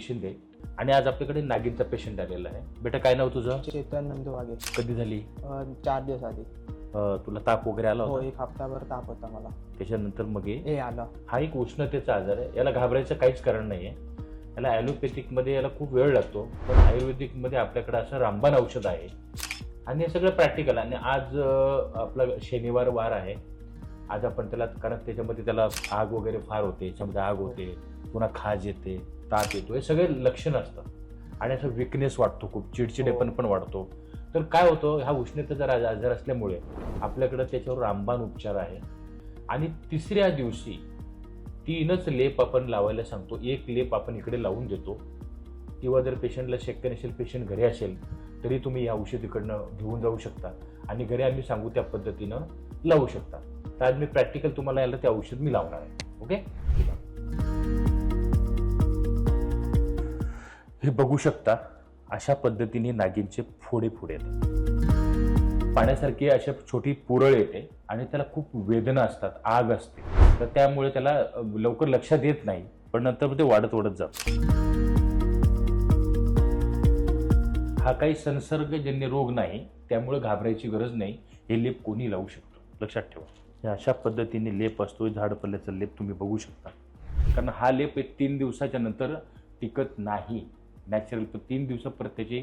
शिंदे आणि आज आपल्याकडे नागिनचा पेशंट आलेला आहे. बेटा काय नाव तुझं? चेतन नंदू वागे कधी झाली? अं, चार दिवस आधी. तुला ताप वगैरे आला हो होता एक हप्ताभर ताप होता मला. त्याच्यानंतर मग हे? हे आलं. हा एक उष्णतेचा आजार आहे. याला घाबरायचं काहीच कारण नाही आहे याला ॲलोपॅथिकमध्ये याला खूप वेळ लागतो. पण आयुर्वेदिकमध्ये आपल्याकडे असं रामबाण औषध आहे. आणि हे सगळं प्रॅक्टिकल आणि आज अं, आपला शनिवार वार आहे. आज आपण त्याला कारण त्याच्यामध्ये त्याला आग वगैरे फार होते. याच्यामध्ये आग होते. पुन्हा खाज येते. ताप येतो हे सगळे लक्षणं असतात. आणि असं विकनेस वाटतो खूप चिडचिडेपण पण वाढतो. तर काय होतं हा उष्णतेचा आजार असल्यामुळे आपल्याकडं त्याच्यावर रामबाण उपचार आहे. आणि तिसऱ्या दिवशी तीनच लेप आपण लावायला सांगतो. एक लेप आपण इकडे लावून देतो. किंवा जर पेशंटला शक्य नसेल पेशंट घरी असेल तरी तुम्ही या औषध इकडनं घेऊन जाऊ शकता. आणि घरी आम्ही सांगू त्या पद्धतीनं लावू शकता. तर आज मी प्रॅक्टिकल तुम्हाला याला ते औषध मी लावणार आहे. ओके हे बघू शकता अशा पद्धतीने नागिनचे फोडे फुडेल पाण्यासारखी अशा छोटी पुरळ येते आणि त्याला खूप वेदना असतात आग असते. तर त्यामुळे त्याला लवकर लक्षात येत नाही पण नंतर ते वाढत वाढत जात. हा काही संसर्गजन्य रोग नाही त्यामुळे घाबरायची गरज नाही. हे लेप कोणी लावू शकतो? लक्षात ठेवा. अशा पद्धतीने लेप असतो झाडपल्ल्याचा लेप तुम्ही बघू शकता. कारण हा लेप एक तीन दिवसाच्या नंतर टिकत नाही. नॅचरल पण तीन दिवसापर्यंत त्याची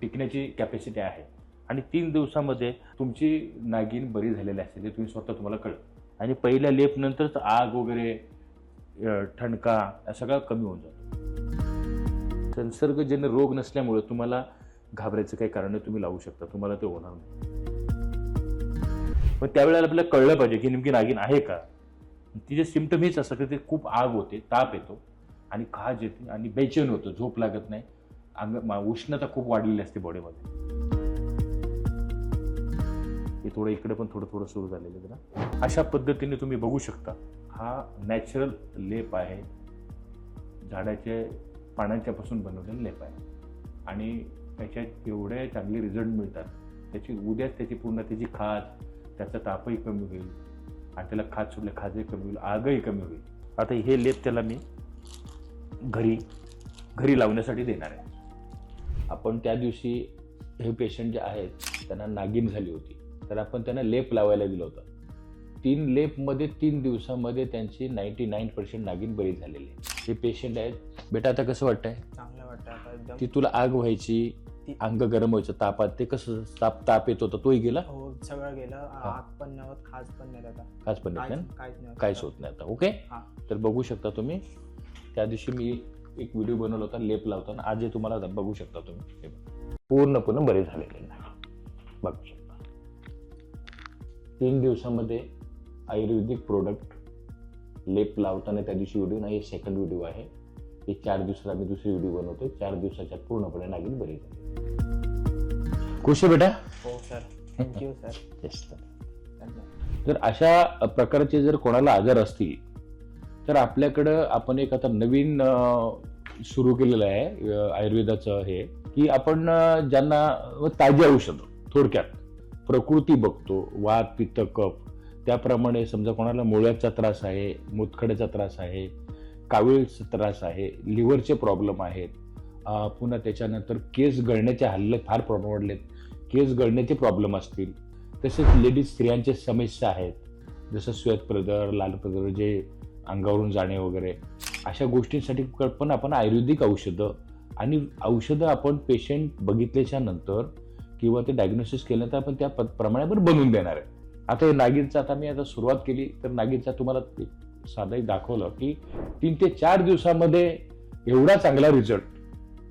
टिकण्याची कॅपॅसिटी आहे. आणि तीन दिवसामध्ये तुमची नागिन बरी झालेली असते ते तुम्ही स्वतः तुम्हाला कळलं. आणि पहिल्या लेपनंतरच आग वगैरे ठणका या सगळं कमी होऊन जातो संसर्गजन्य रोग नसल्यामुळे तुम्हाला घाबरायचं काही कारण नाही तुम्ही लावू शकता. तुम्हाला ते होणार नाही. पण त्यावेळेला आपल्याला कळलं पाहिजे की नेमकी नागिन आहे का? तिचे सिमटम हेच असतात की ते खूप आग होते ताप येतो. आणि खाज येते आणि बेचैन होतं झोप लागत नाही. अंग मा- उष्णता खूप वाढलेली असते बॉडीमध्ये. हे थोडं इकडे पण थोडं थोडं सुरू झालेलं आहे ना अशा पद्धतीने तुम्ही बघू शकता. हा नॅचरल लेप आहे. झाडाच्या पानांच्यापासून बनवलेला लेप आहे. आणि त्याच्यात एवढे चांगले रिझल्ट मिळतात. त्याची उद्याच त्याची पूर्ण त्याची खाज त्याचा तापही कमी होईल. आणि त्याला खाज सुटले खाजही कमी होईल आगही कमी होईल. आता हे लेप त्याला मी घरी घरी लावण्यासाठी देणार आहे. आपण त्या दिवशी हे पेशंट जे आहेत त्यांना नागिन झाली होती. तर आपण त्यांना लेप लावायला दिलं होतं. तीन लेपमध्ये तीन दिवसामध्ये त्यांची नाईन्टी नाईन पर्सेंट नागिन बरी झालेली आहे. हे पेशंट आहेत. बेटा आता कसं वाटतंय? चांगलं वाटतं आता एकदम. ती तुला आग व्हायची ती- अंग गरम व्हायचं तापात ते कसं ताप ताप येत होता? तोही गेला? हो सगळं गेलं. आग पण नाही होत खाज पण नाही आता. काच पण येत नाही काहीच काहीच नाही काहीच होत नाही आता ओके हा. तर बघू शकता तुम्ही त्या दिवशी मी एक व्हिडिओ बनवला होता लेप लावताना आजही तुम्हाला आता बघू शकता तुम्ही. हे. पूर्णपणे बरे झालेले नाही बघू शकता. तीन दिवसामध्ये आयुर्वेदिक प्रोडक्ट लेप लावताना त्या दिवशी व्हिडिओ नाही हे सेकंड व्हिडिओ आहे. हे चार दिवसात आम्ही दुसरी व्हिडिओ बनवतो चार दिवसाच्या पूर्णपणे नागिन बरी झाली. खुश बेटा? हो सर थँक्यू सर जर अशा प्रकारचे जर कोणाला आजार असतील तर आपल्याकडं आपण एक आता नवीन सुरू केलेलं आहे आयुर्वेदाचं हे की आपण ज्यांना ताजी औषधं थोडक्यात प्रकृती बघतो वात पित्त कप त्याप्रमाणे समजा कोणाला मुळ्याचा त्रास आहे मुतखड्याचा त्रास आहे कावीळचा त्रास आहे लिव्हरचे प्रॉब्लेम आहेत पुन्हा त्याच्यानंतर केस गळण्याचे हल्ले फार प्रमाण वाढलेत केस गळण्याचे प्रॉब्लेम असतील तसेच लेडीज स्त्रियांचे समस्या आहेत जसं श्वेतप्रदर लालप्रदर जे अंगावरून जाणे वगैरे अशा गोष्टींसाठी पण आपण आयुर्वेदिक औषधं आणि औषधं आपण पेशंट बघितल्याच्या नंतर किंवा ते डायग्नोसिस केल्यानंतर आपण त्या प- प्रमाणे पण बनवून देणार आहे. आता हे नागिनचं आता मी आता सुरुवात केली तर नागिरचा तुम्हाला एक साधंही दाखवलं की तीन ते चार दिवसामध्ये एवढा चांगला रिझल्ट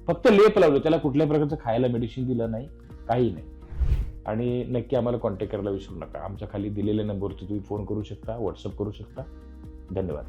फक्त लेप लावलं त्याला कुठल्या प्रकारचं खायला मेडिसिन दिलं नाही काही नाही. आणि नक्की आम्हाला कॉन्टॅक्ट करायला विसरू नका. आमच्या खाली दिलेल्या नंबरवरती तुम्ही फोन करू शकता व्हॉट्सअप करू शकता. धन्यवाद.